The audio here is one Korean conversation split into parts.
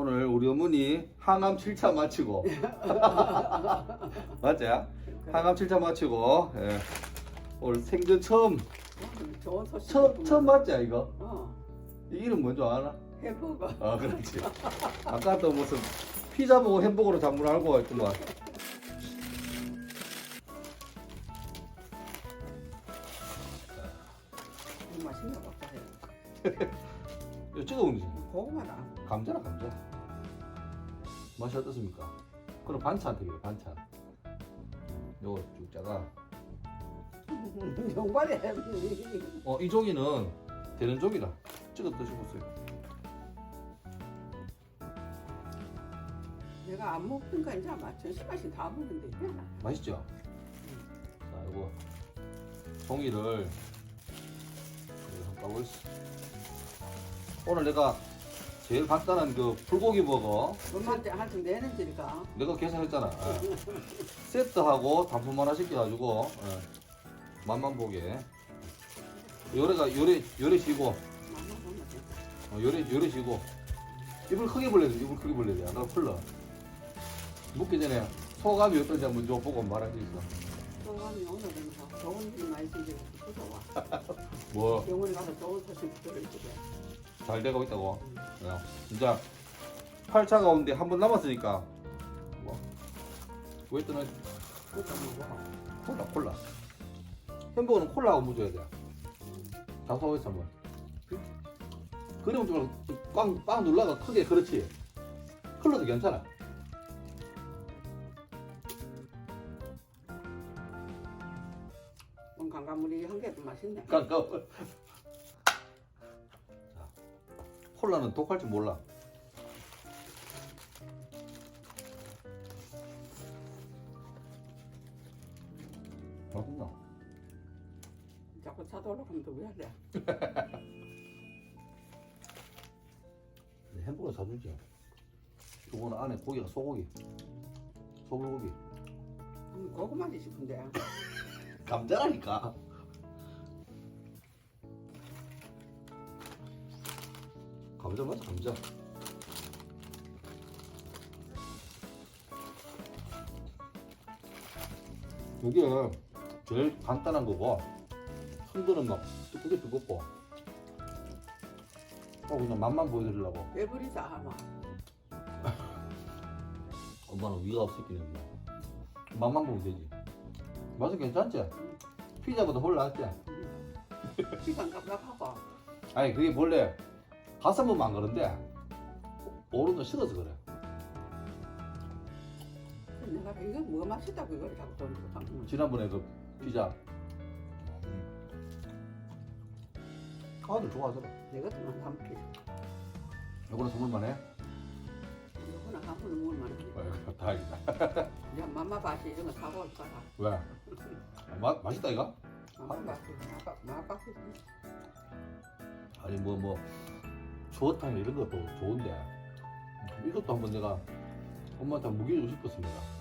오늘 우리 어머니 항암 7차 마치고 맞아요? 항암 7차 마치고 예. 오늘 생전 처음 좋은 소식. 처음 처음 맞지 이거? 어, 이 이름 뭔지 아나? 햄버거. 아 그렇지 아까 또 무슨 피자 보고 햄버거로 장문 알고 했더만 이거 맛있나 보다. 이거 찍어 먹는 고구마다. 감자라 감자 맛이 어떻습니까? 그럼 반찬 되게 반찬 요거 쭉 짜가 정발에. 어, 이 종이는 되는 종이라 찍어 드셔보세요. 내가 안 먹던 거 이제 아마 전시까지 다 먹는데. 맛있죠? 자, 이거 종이를 여기 한번 까보겠어. 오늘 내가 제일 간단한 그 불고기 버거 엄마한테 한층 내는 지니까. 내가 계산했잖아. 예. 세트하고 단품 하나 시켜가지고 예. 맛만 보게. 요래가 요래 보면 돼. 어, 요래 요래시고 입을 크게 벌려야 돼. 입을 크게 벌려야 돼. 안 그러면 풀러. 묵기 전에 소감이 어떤지 한번 좀 보고 말할 수 있어. 소감이 오늘은 뭐 좋은 일 많이 생기고 무서워. 뭐잘 병원에 가서 좋은 소식 들을 게. 되고 있다고. 야, 진짜 8차 가운데 한 번 남았으니까 뭐 웨이트는. 콜라 콜라. 햄버거는 콜라하고 무줘야 돼. 다소에서 한번. 그러면 좀빵빵 눌러가 크게 그렇지. 컬러도 괜찮아. 온 강가물이 한 개도 맛있네. 깜깜. 자, 콜라는 독할 줄 몰라. 맛있나? 자꾸 차도 올라가면 또왜 그래? 네, 햄버거 사주지. 이거는 안에 고기가 소고기, 소불고기. 음, 고구마지 싶은데. 감자라니까. 감자 맞아 감자. 이게 제일 간단한 거고 손들은 막 뜨겁게 뜨겁고 어 그냥 맛만 보여드리려고 배부리자 하마. 엄마는 위가 없었기는 맛만 보면 되지 맛은 괜찮지? 피자보다 훨 낫지? 시간 깜깜하고. 아니 그게 원래 가슴은 안 그런데 오른도 식어서 그래 내가 이거 뭐 맛있다고 이걸 자꾸 돈 주고 사는 지난번에 그 피자 아들 좋아하더라 내것도만 삼키. 이거는 선물만 해? 이거는 한 번에 먹을 만한 게. 아이고 다행이다 야, 맘마 바시 이런 거 사고 올 거라. 왜? 마, 맛있다 이거? 맘마 바시, 맘마 바시. 아니 뭐뭐 주어탕 이런 것도 좋은데 이것도 한번 내가 엄마한테 먹여주고 싶었습니다.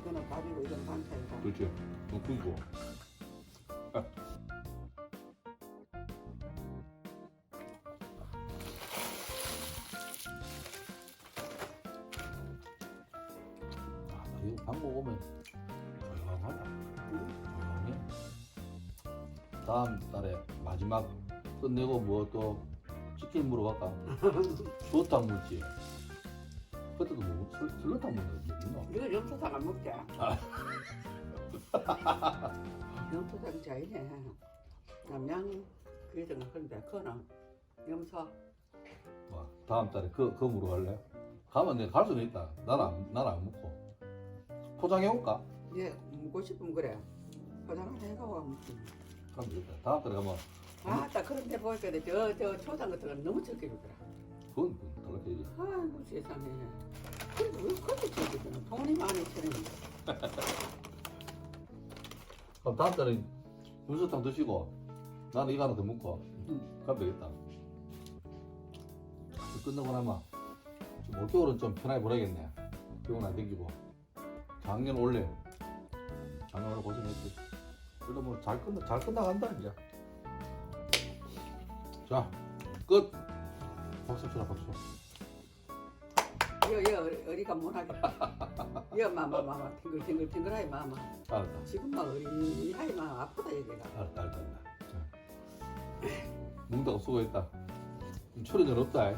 이거는 밥이고 이건 반찬이고. 그렇지 너 그리고. 아, 이거 밥 먹으면 조용하다. 조용해. 다음 달에 마지막 끝내고 뭐또 치킨 물어갈까 수어탕 물지 그때도 뭐거 있나? 이거 염소탕 안 먹자. 아. 염소탕 자이네. 남양 그래도 그런데 그거는 염소. 와, 다음 달에 그, 그 물어갈래? 가면 내가 갈 수는 있다. 나는 안, 나는 안 먹고. 포장해 올까? 얘 먹고 싶으면 그래. 포장을 해가고. 가면 되겠다. 다음 달에 가면 아, 딱 그런데 보니까 저, 저 초장 같은 거 너무 적게 주더라. 그건 달라져야지. 아이고 세상에. 그래도 왜 그렇게 적게 주나? 돈이 많이 치는 그럼 다음 달에 윤서탕 드시고 나는 이거 하나 더 먹고 응. 가면 되겠다. 끝나고 나면 좀 올겨울은 좀 편하게 보내겠네. 병원 안 댕기고. 작년 원래 작년 원래 고생했지. 그래도 뭐 잘 끝나 잘 끝나간다 이제. 자 끝. 박수 쳐라 박수. 여여 어리가 못하게. 여 마마 마마 탱글탱글 탱글하게 마마. 알았다. 지금 막 어리하게 막 아프다 얘가. 알았다 알았다 알았다. 자. 뭉다가 수고했다. 좀 출연료 없다